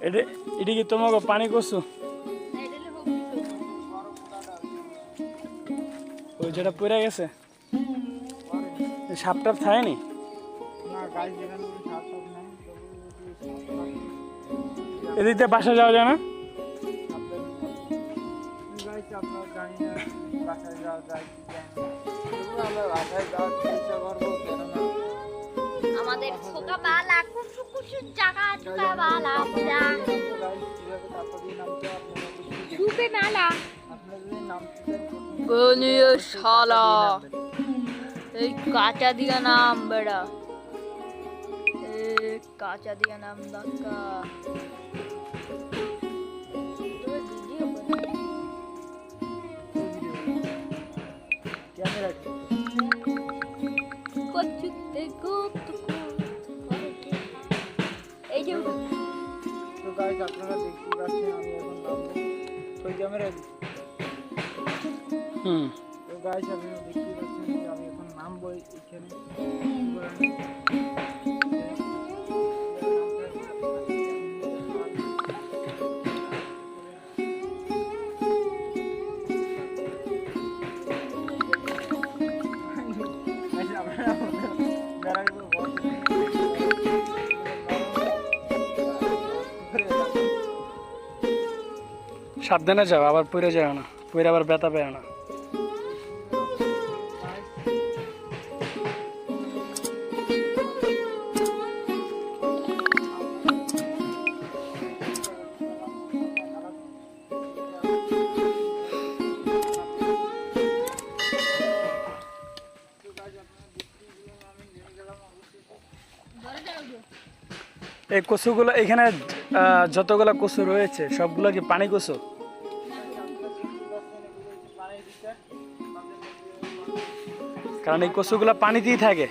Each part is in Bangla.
এটা এটা কি তোমাকে পানি করছ ওই যেটা পড়ে গেছে। সাপ টাপ থাকেনি এদিক বাসা যাওয়া যায় না? যাওয়া যায় আমাদের ছোকা বালা কুসু কুসু জাগা চুকা বালা সুপে মেলা বনিয়ে শালা। এই কাঁচা দিয়া নাম বেড়া। এ কাঁচা দিয়া নাম দাক্কা ক্যামেরা এই যে তো গাছ আপনারা দেখতে পাচ্ছেন আমি এখন নামবো। তো ক্যামেরা হুম। তো গাছ আপনারা দেখতে পাচ্ছেন আমি এখন নামবো এখানে। সাবধানে যাও, আবার পড়ে যাও না পড়ে আবার ব্যথা পেও না। এই কচুগুলো এখানে যতগুলো কচু রয়েছে, সবগুলো কি পানি কচু? কারণ এই কচুগুলো পানিতেই থাকে।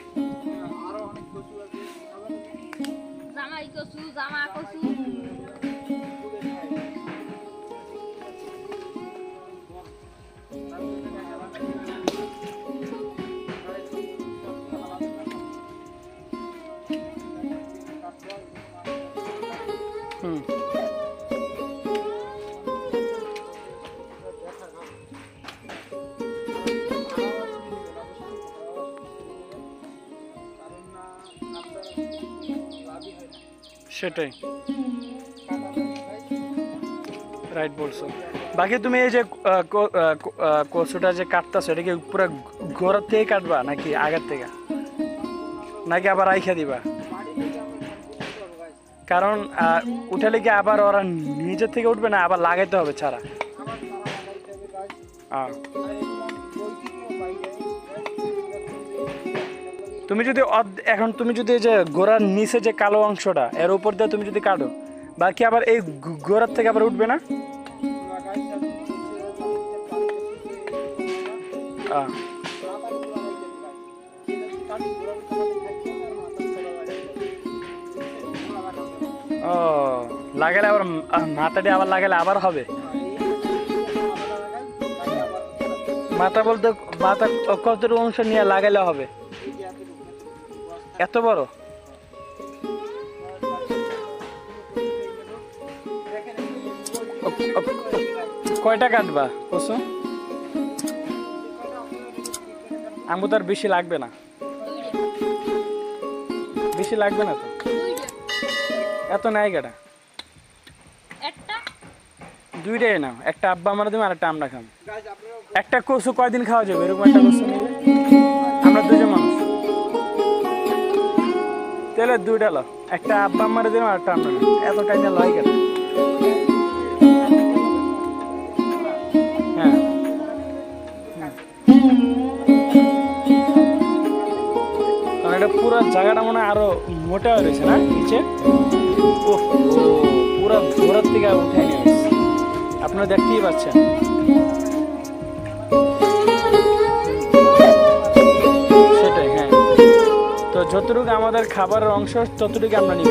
হুম। সেটাই। রাইট বলছো। বাকি তুমি এই যে কচুটা যে কাটতেছো, এটা পুরো গোড়ার থেকে কাটবা নাকি আগের থেকে? নাকি আবার রাইখা দিবা? কারণ উঠালে কি আবার ওরা নিজের থেকে উঠবে না, আবার লাগাইতে হবে ছাড়া? আহ। তুমি যদি এখন তুমি যদি যে গোড়ার নিচে যে কালো অংশটা, এর উপর দিয়ে তুমি যদি কাটো, বাকি আবার এই গোড়ার থেকে আবার উঠবে না? ও, লাগালে আবার মাথাটি আবার লাগালে আবার হবে? মাথা বলতে মাথা কতটুকু অংশ নিয়ে লাগালে হবে? এত বড়? কয়টা কাটবা কসু আমু তার বেশি লাগবে না। বেশি লাগবে না তো? এত নাই কাটা একটা? দুইটাই নাও একটা আব্বা আমরা দেবো আর একটা আমরা খাম একটা কচু কয়দিন খাওয়া যাবে? এরকম একটা কচু নিলে? তাহলে দুইটা লো। একটা আব্বা মারে দিলাম আর একটা আমরা। এত টাইম লয় কেন? হ্যাঁ। এটা পুরো জায়গাটা মনে আরও মোটা হয়ে রয়েছে না, নিচে? ও, পুরো ঘোরার থেকে উঠে এসেছে। আপনারা দেখতেই পাচ্ছেন। যতটুকু আমাদের খাবারের অংশ ততটুকু আমরা নিব।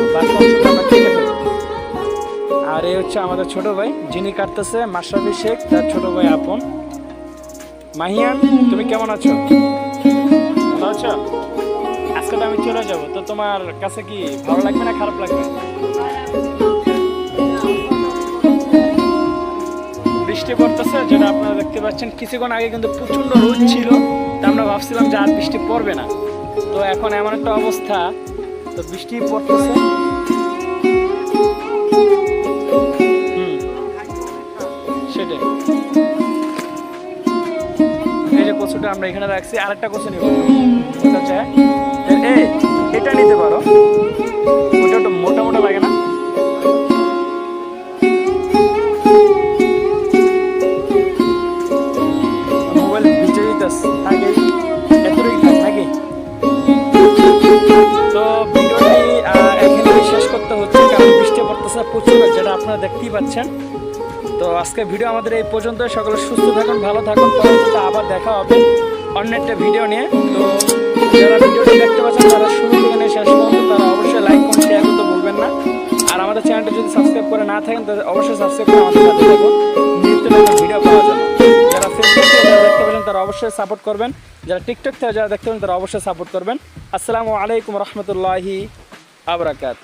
আর এই হচ্ছে আমাদের ছোট ভাই, যিনি কাটতেছে মাশরাফি শেখ তার ছোট ভাই আপন। মাহিয়ান, তুমি কেমন আছো? বুঝছ আজকে আমি চলে যাব। তো তোমার কাছে কি ভালো লাগবে না খারাপ লাগবে? বৃষ্টি পড়তেছে, যেটা আপনারা দেখতে পাচ্ছেন। কিছুক্ষণ আগে কিন্তু প্রচণ্ড রোদ ছিল। তা আমরা ভাবছিলাম যে আর বৃষ্টি পড়বে না। তো এখন এমন একটা অবস্থা, তো বৃষ্টি পড়তেছে। সেটাই। এই যে কচুটা আমরা এখানে রাখছি, আরেকটা কচু নিব। এটা নিতে পারো। ওটা একটু মোটা মোটা লাগে না। আপনারা দেখতেই পাচ্ছেন। তো আজকে ভিডিও আমাদের এই পর্যন্ত সকলে সুস্থ থাকুন, ভালো থাকুন। পরবর্তীতে আবার দেখা হবে অন্য একটা ভিডিও নিয়ে। তো যারা ভিডিওটি দেখতে পাচ্ছেন, তারা শুরু থেকে নিয়ে শেষ পর্যন্ত তারা অবশ্যই লাইক কমেন্ট শেয়ার করতে ভুলবেন না। আর আমাদের চ্যানেলটা যদি সাবস্ক্রাইব করে না থাকেন, তাহলে অবশ্যই সাবস্ক্রাইব করে আমাদের সাথে থাকুন। নিত্য নতুন ভিডিও পাওয়ার জন্য। যারা ফেসবুক থেকে যারা দেখতে পাচ্ছেন, তারা অবশ্যই সাপোর্ট করবেন। যারা টিকটক থেকে যারা দেখতে পাচ্ছেন, তারা অবশ্যই সাপোর্ট করবেন। আসসালামু আলাইকুম রহমতুল্লাহি আবরাকাত